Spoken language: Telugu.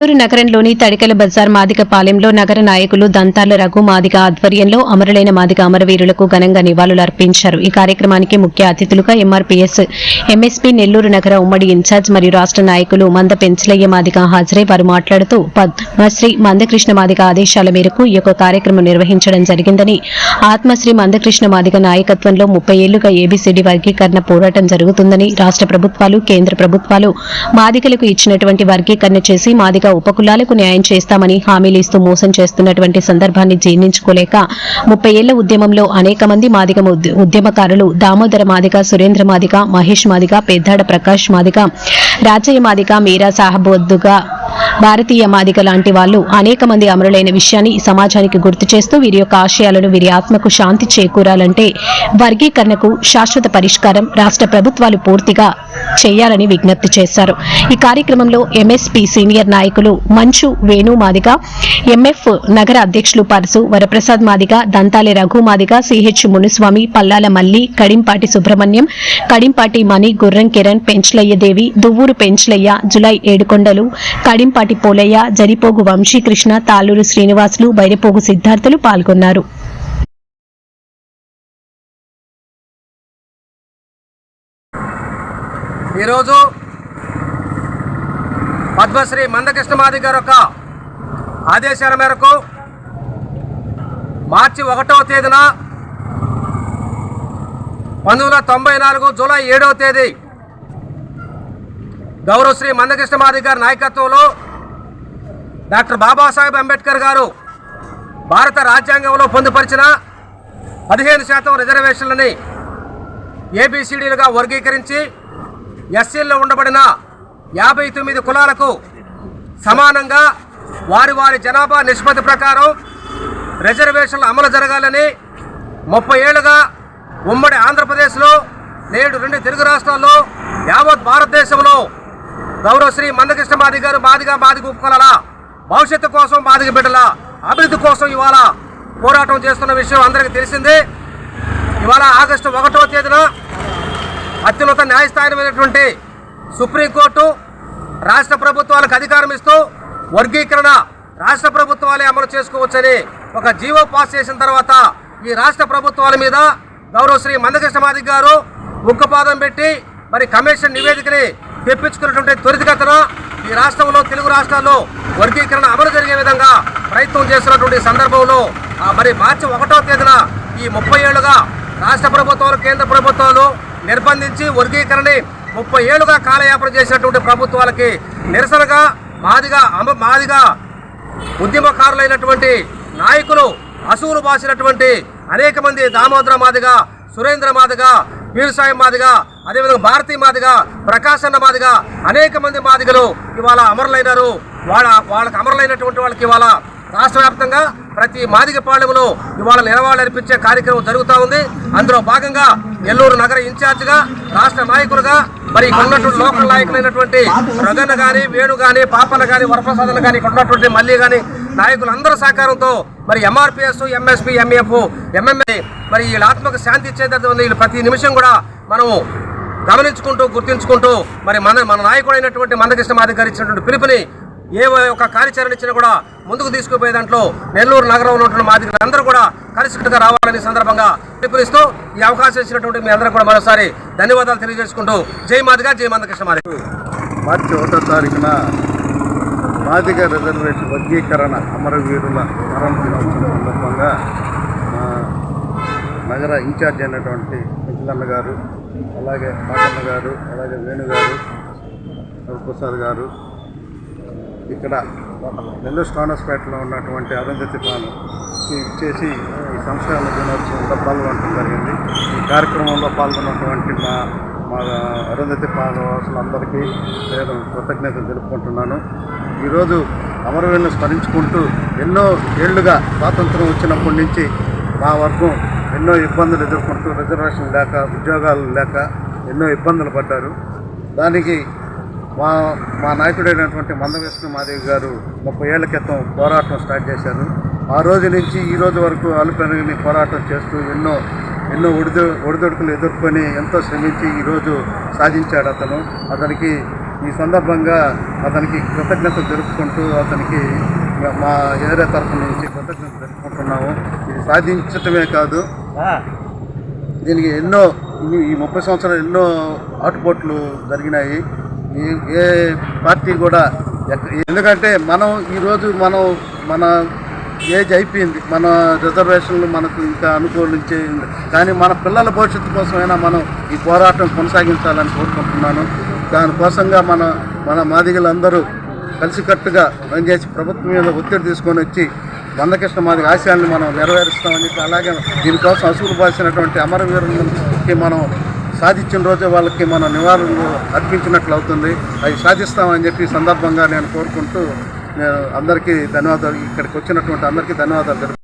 నెల్లూరు నగరంలోని తడికల బజార్ మాదిక పాలెంలో నగర నాయకులు దంతాల రఘు మాదిక ఆధ్వర్యంలో అమరులైన మాదిక అమరవీరులకు ఘనంగా నివాళులు అర్పించారు. ఈ కార్యక్రమానికి ముఖ్య అతిథులుగా ఎంఆర్పీఎస్ ఎంఎస్పీ నెల్లూరు నగర ఉమ్మడి ఇన్ఛార్జ్ మరియు రాష్ట్ర నాయకులు మంద పెంచలయ్య మాదిక హాజరై వారు మాట్లాడుతూ పద్మశ్రీ మందకృష్ణ మాదిక ఆదేశాల మేరకు ఈ యొక్క కార్యక్రమం నిర్వహించడం జరిగిందని ఆత్మశ్రీ మందకృష్ణ మాదిక నాయకత్వంలో ముప్పై ఏళ్ళుగా ఏబీసీడీ వర్గీకరణ పోరాటం జరుగుతుందని రాష్ట్ర ప్రభుత్వాలు కేంద్ర ప్రభుత్వాలు మాదికలకు ఇచ్చినటువంటి వర్గీకరణ చేసి మాదిక ఉపకులాలకు న్యాయం చేస్తామని హామీలు ఇస్తూ మోసం చేస్తున్నటువంటి సందర్భాన్ని జీర్ణించుకోలేక ముప్పై ఏళ్ళ ఉద్యమంలో అనేక మంది మాదిగ ఉద్య- ఉద్యమకారులు దామోదర మాదిగ సురేంద్ర మాదిగ మహేష్ మాదిగ పెద్దాడ ప్రకాష్ మాదిగ రాజయ్య మాదిక మీరా సాహబొద్దుగా. భారతీయ మాదిక లాంటి వాళ్ళు అనేక మంది అమరులైన విషయాన్ని సమాజానికి గుర్తు చేస్తూ వీరి యొక్క ఆశయాలను వీరి ఆత్మకు శాంతి చేకూరాలంటే వర్గీకరణకు శాశ్వత పరిష్కారం రాష్ట్ర ప్రభుత్వాలు పూర్తిగా చేయాలని విజ్ఞప్తి చేశారు. ఈ కార్యక్రమంలో ఎంఎస్పీ సీనియర్ నాయకులు మంచు వేణు మాదిక ఎంఎఫ్ నగర అధ్యక్షులు పరసు వరప్రసాద్ మాదిక దంతాలి రఘు మాదిక సిహెచ్ మునుస్వామి పల్లాల మల్లి కడింపాటి సుబ్రహ్మణ్యం కడింపాటి మణి గుర్రం కిరణ్ పెంచలయ్య దేవి దువ్వూరు పెంచలయ్య జులై ఏడుకొండలు. కడింపాటి పోలయ్య జరిపోగు వంశీకృష్ణ తాలూరు శ్రీనివాసులు బైరపోగు సిద్ధార్థులు పాల్గొన్నారు. ఈరోజు పద్మశ్రీ మందకృష్ణమాది గారి యొక్క ఆదేశాల మేరకు మార్చి ఒకటవ తేదీన పంతొమ్మిది వందల తొంభై నాలుగు జూలై ఏడవ తేదీ గౌరవశ్రీ మందకృష్ణమాది గారి నాయకత్వంలో డాక్టర్ బాబాసాహెబ్ అంబేద్కర్ గారు భారత రాజ్యాంగంలో పొందుపరిచిన పదిహేను శాతం రిజర్వేషన్లని ఏబిసిడీలుగా వర్గీకరించి ఎస్సీల్లో ఉండబడిన యాభై తొమ్మిది కులాలకు సమానంగా వారి వారి జనాభా నిష్పత్తి ప్రకారం రిజర్వేషన్లు అమలు జరగాలని ముప్పై ఏళ్ళుగా ఉమ్మడి ఆంధ్రప్రదేశ్లో నేడు రెండు తెలుగు రాష్ట్రాల్లో యావత్ భారతదేశంలో గౌరవశ్రీ మందకృష్ణ మాది గారు మాదిగా మాదిగ ఉపకులాల భవిష్యత్తు కోసం మాదిగ బిడ్డల అభివృద్ధి కోసం ఇవాళ పోరాటం చేస్తున్న విషయం అందరికీ తెలిసిందే. ఇవాళ ఆగస్టు ఒకటో తేదీన అత్యున్నత న్యాయస్థానమైనటువంటి సుప్రీంకోర్టు రాష్ట్ర ప్రభుత్వాలకు అధికారం ఇస్తూ వర్గీకరణ రాష్ట్ర ప్రభుత్వాలే అమలు చేసుకోవచ్చని ఒక జీవో పాస్ చేసిన తర్వాత ఈ రాష్ట్ర ప్రభుత్వాల మీద గౌరవ శ్రీ మందకృష్ణ మాదిక్ గారు ఉక్కుపాదం పెట్టి మరి కమిషన్ నివేదికని తెప్పించుకున్నటువంటి త్వరితగతన ఈ రాష్ట్రంలో తెలుగు రాష్ట్రాల్లో వర్గీకరణ అమలు జరిగే విధంగా ప్రయత్నం చేస్తున్నటువంటి సందర్భంలో ఆ మరి మార్చి ఒకటో తేదీన ఈ ముప్పై ఏళ్ళుగా రాష్ట్ర ప్రభుత్వాలు కేంద్ర ప్రభుత్వాలు నిర్బంధించి వర్గీకరణని ముప్పై ఏళ్ళుగా కాలయాపన చేసినటువంటి ప్రభుత్వాలకి నిరసనగా మాదిగా అమ మాదిగా ఉద్యమకారులైనటువంటి నాయకులు అసూలు బాసినటువంటి అనేక మంది దామోదర మాదిగా సురేంద్ర మాదిగా వీరసాయి మాదిగా అదేవిధంగా భారతీ మాదిగా ప్రకాశన్న మాదిగా అనేక మంది మాదిగలు ఇవాళ అమరులైనారు. వాళ్ళ వాళ్ళకి అమరులైనటువంటి వాళ్ళకి ఇవాళ రాష్ట్ర వ్యాప్తంగా ప్రతి మాదిగ పాళ్యంలో ఇవాళ నిలవాళ్ళు అర్పించే కార్యక్రమం జరుగుతూ ఉంది. అందులో భాగంగా నెల్లూరు నగర ఇన్ఛార్జిగా రాష్ట్ర నాయకులుగా మరి ఇక్కడ ఉన్నటువంటి లోకల్ నాయకులైనటువంటి రగన్న కానీ వేణు కానీ పాపన్న కానీ వరప్రసాదన్ కానీ ఇక్కడ ఉన్నటువంటి మల్లి కానీ నాయకులందరూ సహకారంతో మరి ఎంఆర్పిఎస్ ఎంఎస్పి ఎంఎఫ్ ఎంఎంఏ మరి వీళ్ళ ఆత్మకు శాంతి ఇచ్చేది ఉంది. వీళ్ళు ప్రతి నిమిషం కూడా మనము గమనించుకుంటూ గుర్తించుకుంటూ మరి మన మన నాయకుడైనటువంటి మందకృష్ణ మాదిగ గారు ఇచ్చినటువంటి పిలుపుని ఏ ఒక కార్యాచరణ ఇచ్చినా కూడా ముందుకు తీసుకుపోయే దాంట్లో నెల్లూరు నగరంలో ఉన్నటువంటి మాదిగలు అందరూ కూడా కలిసికట్టుగా రావాలని సందర్భంగా పిలుపునిస్తూ ఈ అవకాశం ఇచ్చినటువంటి మీ అందరూ కూడా మరోసారి ధన్యవాదాలు తెలియజేసుకుంటూ. జై మాదిగా జై మందకృష్ణ మాది మార్చి ఒకటో తారీఖున మాదిగ రిజర్వేషన్ వర్గీకరణ అమరవీరుల సందర్భంగా నగర ఇన్ఛార్జ్ అయినటువంటి పెంచలన్న గారు అలాగే పాటన్న గారు అలాగే వేణు గారు రఘుప్రసాద్ గారు ఇక్కడ నెల్లూరు స్టానస్పేటలో ఉన్నటువంటి అరుంధతి పాలన ఇచ్చేసి ఈ సంస్కరణ దినోత్సవంలో పాల్గొనడం జరిగింది. ఈ కార్యక్రమంలో పాల్గొన్నటువంటి మా మా అరుంధతి పాలవాసులందరికీ నేను కృతజ్ఞతలు తెలుపుకుంటున్నాను. ఈరోజు అమరవీరులను స్మరించుకుంటూ ఎన్నో ఏళ్ళుగా స్వాతంత్రం వచ్చినప్పటి నుంచి మా వర్గం ఎన్నో ఇబ్బందులు ఎదుర్కొంటూ రిజర్వేషన్ లేక ఉద్యోగాలు లేక ఎన్నో ఇబ్బందులు పడ్డారు. దానికి మా మా నాయకుడైనటువంటి మందవిష్ణు మాదేవి గారు ముప్పై ఏళ్ళ క్రితం పోరాటం స్టార్ట్ చేశారు. ఆ రోజు నుంచి ఈ రోజు వరకు అలుపెరగని పోరాటం చేస్తూ ఎన్నో ఎన్నో ఒడిదు ఒడిదొడుకులు ఎదుర్కొని ఎంతో శ్రమించి ఈరోజు సాధించాడు అతను. అతనికి ఈ సందర్భంగా అతనికి కృతజ్ఞతలు జరుపుకుంటూ అతనికి మా ఏరియా తరఫు నుంచి కృతజ్ఞతలు జరుపుకుంటున్నాము ఇది సాధించటమే కాదు దీనికి ఎన్నో ఈ- ముప్పై సంవత్సరాలు ఎన్నో ఆటుపోట్లు జరిగినాయి. ఏ పార్టీ కూడా ఎందుకంటే మనం ఈరోజు మనం మన ఏజ్ అయిపోయింది. మన రిజర్వేషన్లు మనకు ఇంకా అనుకూలించే కానీ మన పిల్లల భవిష్యత్తు కోసమైనా మనం ఈ పోరాటం కొనసాగించాలని కోరుకుంటున్నాను. దానికోసంగా మన మన మాదిగలందరూ కలిసికట్టుగా పనిచేసి ప్రభుత్వం మీద ఒత్తిడి తీసుకొని వచ్చి గంధకృష్ణ మాది ఆశయాన్ని మనం నెరవేరుస్తామని చెప్పి అలాగే దీనికోసం అసూలు బాసినటువంటి అమరవీరులకి మనం సాధించిన రోజే వాళ్ళకి మనం నివారణలు అర్పించినట్లు అవుతుంది. అవి సాధిస్తామని చెప్పి సందర్భంగా నేను కోరుకుంటూ నేను అందరికీ ధన్యవాదాలు. ఇక్కడికి వచ్చినటువంటి అందరికీ ధన్యవాదాలు